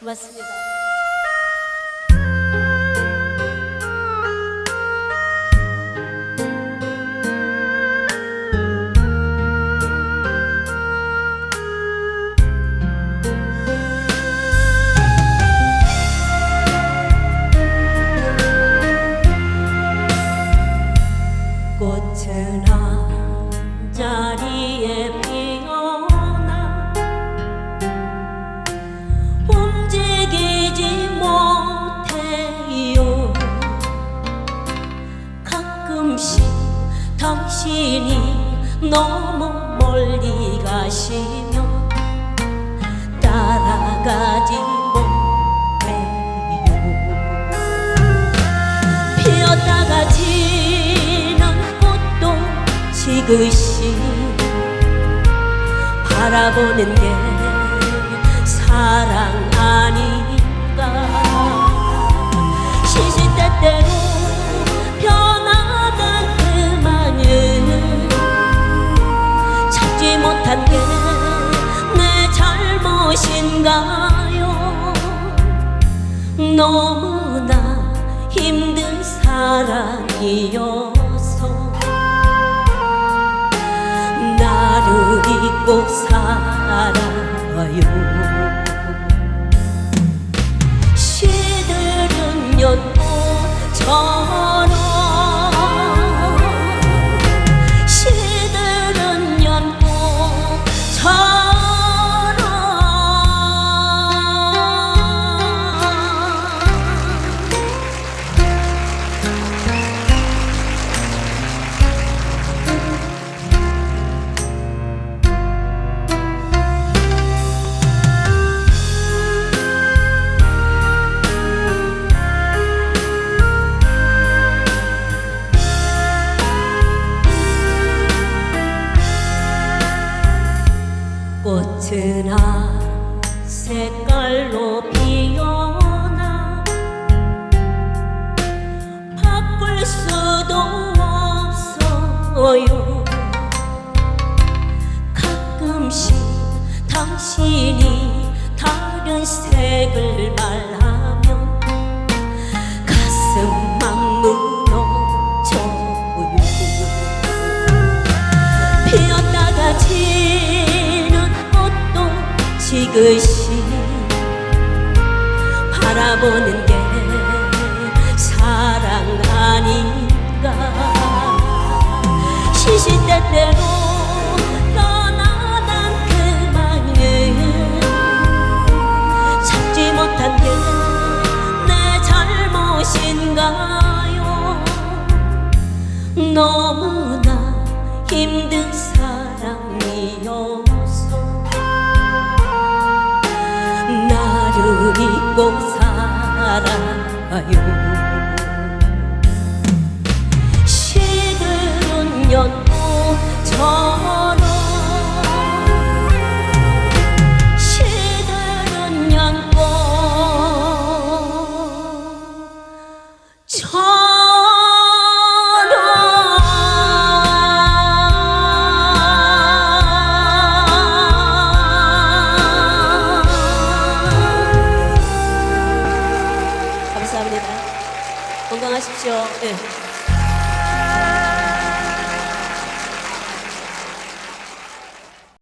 맞습니다. 꽃은 한 자리에 가끔씩 당신이 너무 멀리 가시면 따라가지 못해요. 피었다가 지는 꽃도 지그시 바라보는 게 너무나 힘든 사랑이어서 나를 잊고 살아요 은한 색깔로 피어나 바꿀 수도 없어요. 가끔씩 당신이 다른 색을 말하 지그시 바라보는 게 사랑 아닌가? 시시때때로 떠나간 그만은 찾지 못한 게 내 잘못인가요? 너무나 힘든 믿고 살아요. 시들은 연구 시들은 연꽃처럼 건강하십시오. 네.